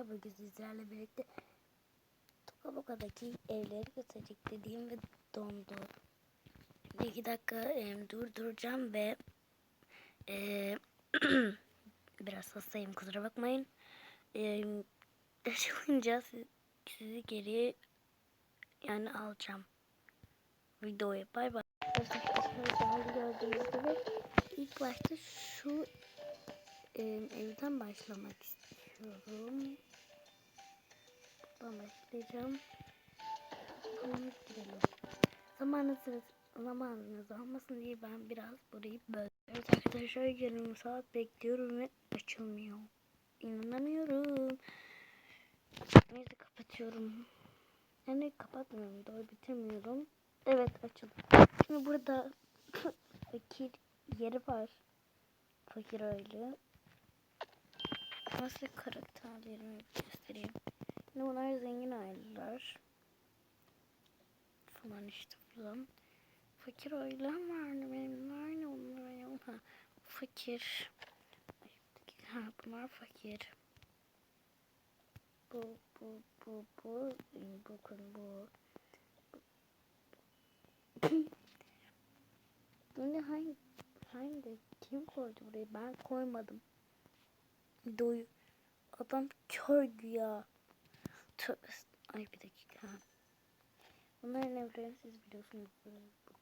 arkadaşlar bugün sizlerle birlikte Tokaboka'daki evleri gösterecek dediğim ve dondu. Bir iki dakika em, durduracağım ve e, biraz hastayım kusura bakmayın. E, açılınca siz- sizi geri yani alacağım. Videoya bay bay. Gördüğünüz başta şu e, evden başlamak istiyorum. Buradan başlayacağım. Tamam girelim. Zamanınız, zamanınız almasın diye ben biraz burayı böldüm. Evet arkadaşlar yarım saat bekliyorum ve açılmıyor. İnanamıyorum. Neyse kapatıyorum. Yani kapatmıyorum. Doğru bitirmiyorum. Evet açıldı. Şimdi burada fakir yeri var. Fakir aile. Nasıl karakterlerimi göstereyim. Şimdi bunlar zengin aileler. Falan işte falan. Fakir ailem vardı benim. Nerede onlar ya? Fakir. Ha, bunlar fakir. Bu, bu, bu, bu. Bakın bu. Şimdi hangi, hangi, kim koydu burayı? Ben koymadım. Doyu. Adam kör güya. Ay bir dakika. Bunların evlerini siz biliyorsunuz.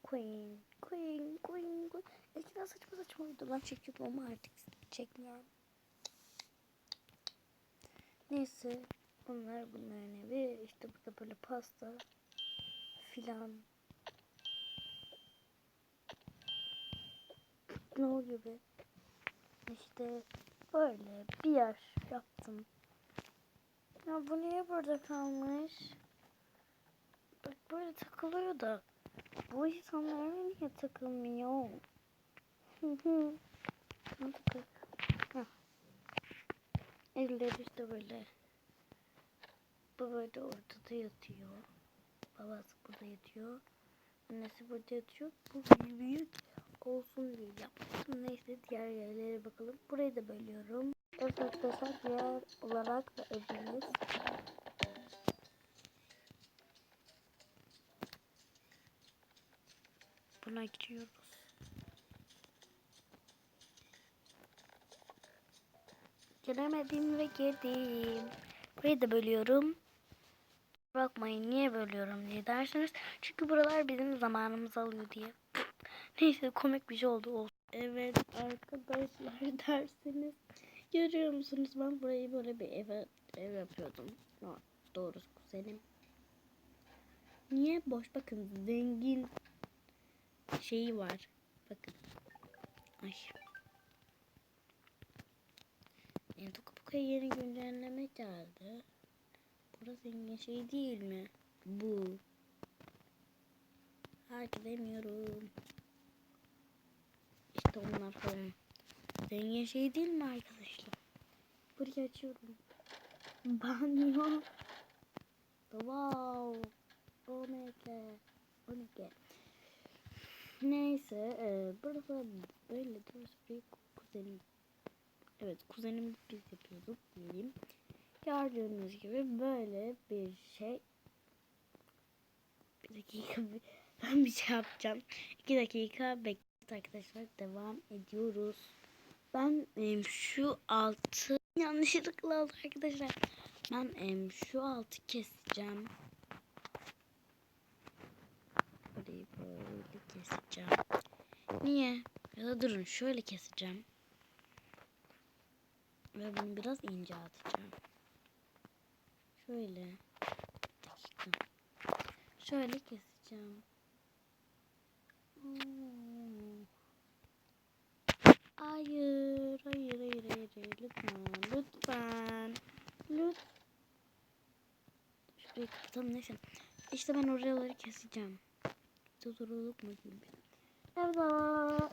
Queen, Queen, Queen, Queen. Eskiden saçma saçma videolar çekiyordum ama artık çekmiyorum. Neyse. Bunlar bunların evi. İşte burada böyle pasta filan. Ne oluyor be? İşte böyle bir yer yaptım. Ya bu niye burada kalmış? Bak böyle takılıyor da bu insanlar niye takılmıyor? Evleri işte böyle. Bu böyle ortada yatıyor. Babası burada yatıyor. Annesi burada yatıyor. Bu büyük olsun diye yapmıştım. Neyse diğer yerlere bakalım. Burayı da bölüyorum. Evet arkadaşlar diğer olarak da evimiz. Buna giriyoruz. Giremedim ve girdim. Burayı da bölüyorum. Bakmayın niye bölüyorum diye dersiniz. Çünkü buralar bizim zamanımızı alıyor diye. Neyse komik bir şey oldu. olsun. Evet arkadaşlar dersiniz. Görüyor musunuz ben burayı böyle bir eve ev yapıyordum. No, doğrusu kuzenim. Niye boş bakın zengin şeyi var. Bakın. Ay. Yani Tokapuka'ya yeni güncelleme geldi. Burası zengin şey değil mi? Bu. Harika demiyorum. İşte onlar falan. Zengin şey değil mi arkadaşlar? Burayı açıyorum. Banyo. Wow. Omega. Omega. Neyse. E, burada böyle durursa bir kuzenim. Evet kuzenim biz yapıyorduk diyeyim. Gördüğünüz gibi böyle bir şey. Bir dakika ben bir şey yapacağım. İki dakika bekleyin arkadaşlar. Devam ediyoruz. Ben em, şu altı yanlışlıkla oldu arkadaşlar. Ben em, şu altı keseceğim. Burayı böyle keseceğim. Niye? Ya da durun şöyle keseceğim. Ve bunu biraz ince atacağım. Şöyle. Dakika. Şöyle keseceğim. Tamam neyse. İşte ben oraları keseceğim. Tuturuluk mu gibi. Evet.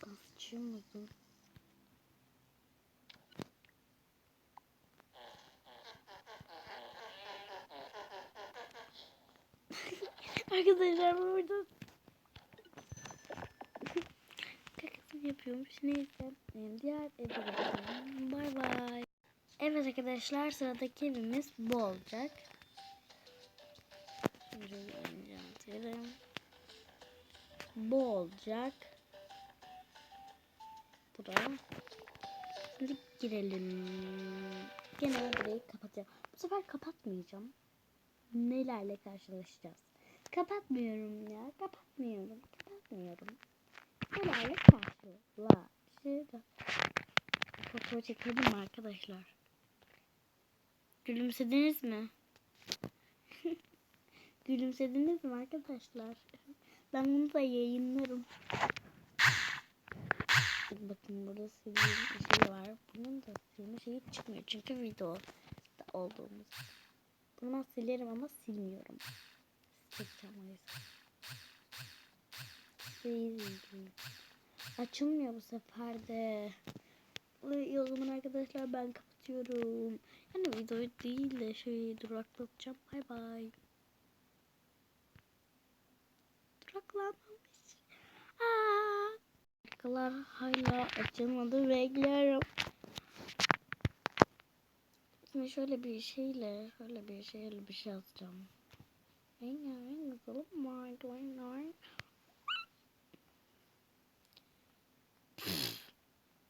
Sasçı mısın? Arkadaşlar burada kakasını yapıyormuş. Neyse. Diğer evde Bay bay. Evet arkadaşlar sıradaki evimiz bu olacak. Şöyle atıyorum. Bu olacak. Buraya. Şimdi girelim. Gene burayı kapatacağım. Bu sefer kapatmayacağım. Nelerle karşılaşacağız? Kapatmıyorum ya. Kapatmıyorum. Kapatmıyorum. Nelerle karşılaşacağız? Fotoğraf çekelim arkadaşlar? Gülümsediniz mi? Gülümsediniz mi arkadaşlar? Ben bunu da yayınlarım. Bakın burada silme şey var. Bunun da silme şeyi çıkmıyor. Çünkü video olduğumuz. Bunu ben silerim ama silmiyorum. Sileceğim o yüzden. Açılmıyor bu sefer de. Zaman arkadaşlar ben kapatıyorum. Yani videoyu değil de şeyi duraklatacağım. Bay bay. Duraklanmamış. Aa. Arkalar hala açılmadı bekliyorum. Şimdi şöyle bir şeyle, şöyle bir şeyle bir şey yazacağım. Rengarenk yazalım mı? Rengarenk.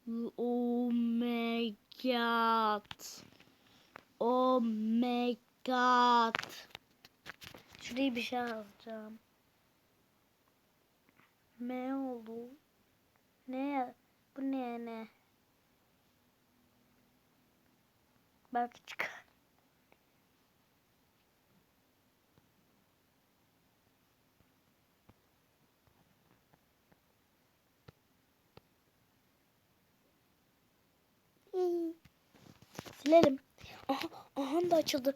Oh my god. Oh my god. Şuraya bir şey yazacağım. Ne oldu? Ne? Bu ne ne? Belki çıkar. Silelim. Aha, aha da açıldı.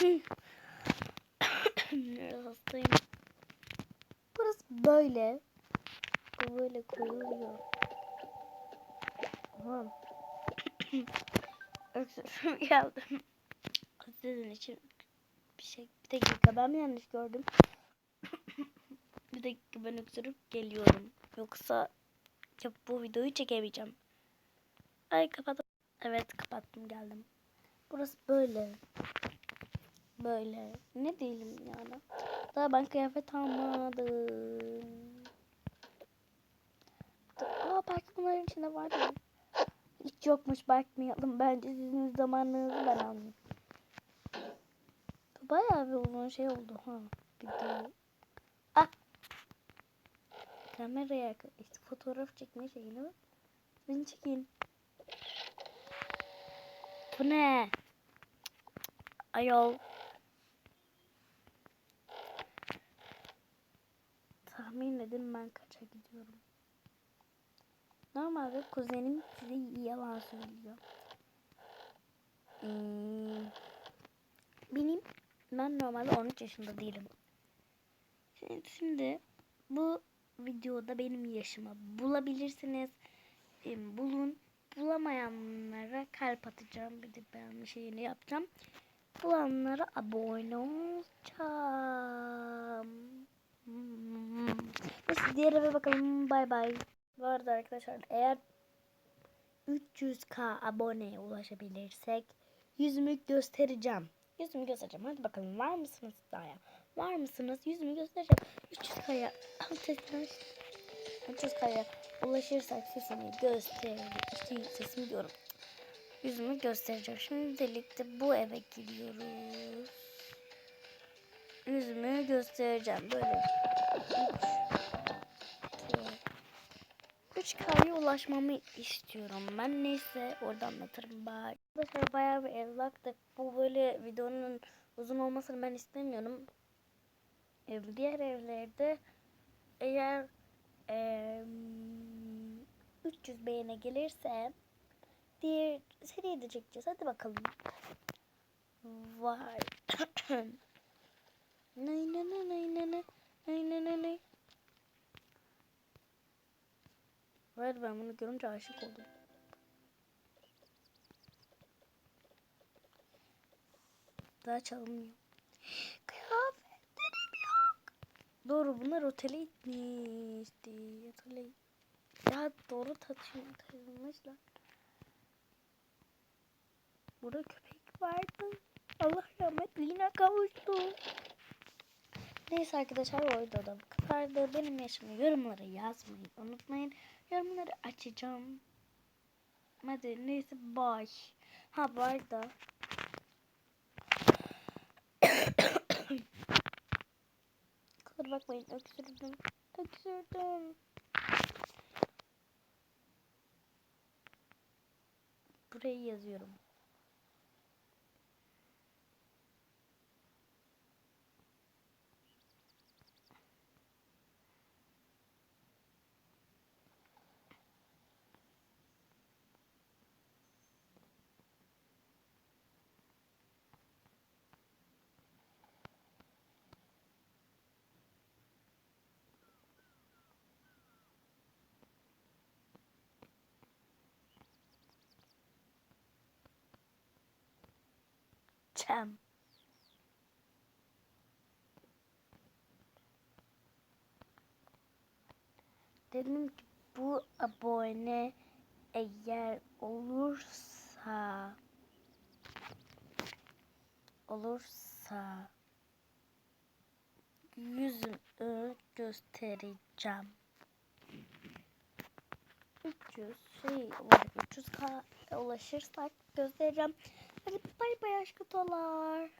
Hastayım. Burası böyle. Böyle koyuluyor. Tamam. Öksürüğüm geldi. Sizin için bir şey. Bir dakika ben mi yanlış gördüm? bir dakika ben öksürüp geliyorum. Yoksa ya bu videoyu çekemeyeceğim. Ay kapattım. Evet kapattım geldim. Burası böyle. Böyle. Ne diyelim yani. Daha ben kıyafet almadım. Aa belki bunların içinde vardı. Hiç yokmuş bakmayalım. Bence sizin zamanınızı ben almayayım. Bayağı bir uzun şey oldu ha. Bir de... Ah! Kameraya işte fotoğraf çekme şeyini bak. Beni çekin. Bu ne? Ayol. Tahmin edin ben kaça gidiyorum. Normalde kuzenim size yalan söylüyor. Hmm, benim ben normalde 13 yaşında değilim. Şimdi, şimdi bu videoda benim yaşımı bulabilirsiniz. Bulun. Bulamayanlara kalp atacağım. Bir de ben bir şeyini yapacağım. Bulanlara abone olacağım. Hmm. Neyse diğer eve bakalım. Bay bay. Bu arada arkadaşlar eğer 300k aboneye ulaşabilirsek yüzümü göstereceğim. Yüzümü göstereceğim. Hadi bakalım var mısınız daha Var mısınız? Yüzümü göstereceğim. 300k'ya 300k'ya ulaşırsak sesimi göstereceğim. İşte sesimi diyorum. Yüzümü göstereceğim. Şimdilik de bu eve gidiyoruz. Yüzümü göstereceğim. Böyle. 3 3K'ya ulaşmamı istiyorum. Ben neyse orada anlatırım. Bye. Arkadaşlar bayağı bir ev baktık. Bu böyle videonun uzun olmasını ben istemiyorum. Diğer evlerde eğer e, 300 beğene gelirse diğer seriyi de çekeceğiz. Hadi bakalım. Vay. nay nay nay nay nay nay nay nay nay Evet ben bunu görünce aşık oldum. Daha çalınmıyor. Kıyafetlerim yok. Doğru bunlar otele gitmişti. Otele. Ya doğru taşın, taşınmışlar. Burada köpek vardı. Allah rahmetliğine kavuştu. Neyse arkadaşlar o videoda bu kadardı. Benim yaşımı yorumlara yazmayı unutmayın. Yorumları açacağım. Hadi neyse bye. Ha bu arada. Kusura bakmayın öksürdüm. Öksürdüm. Burayı yazıyorum. Çem. Dedim ki bu abone eğer olursa olursa yüzümü göstereceğim. 300 şey olarak 300k ulaşırsak göstereceğim. Hadi bay bay aşk kutular.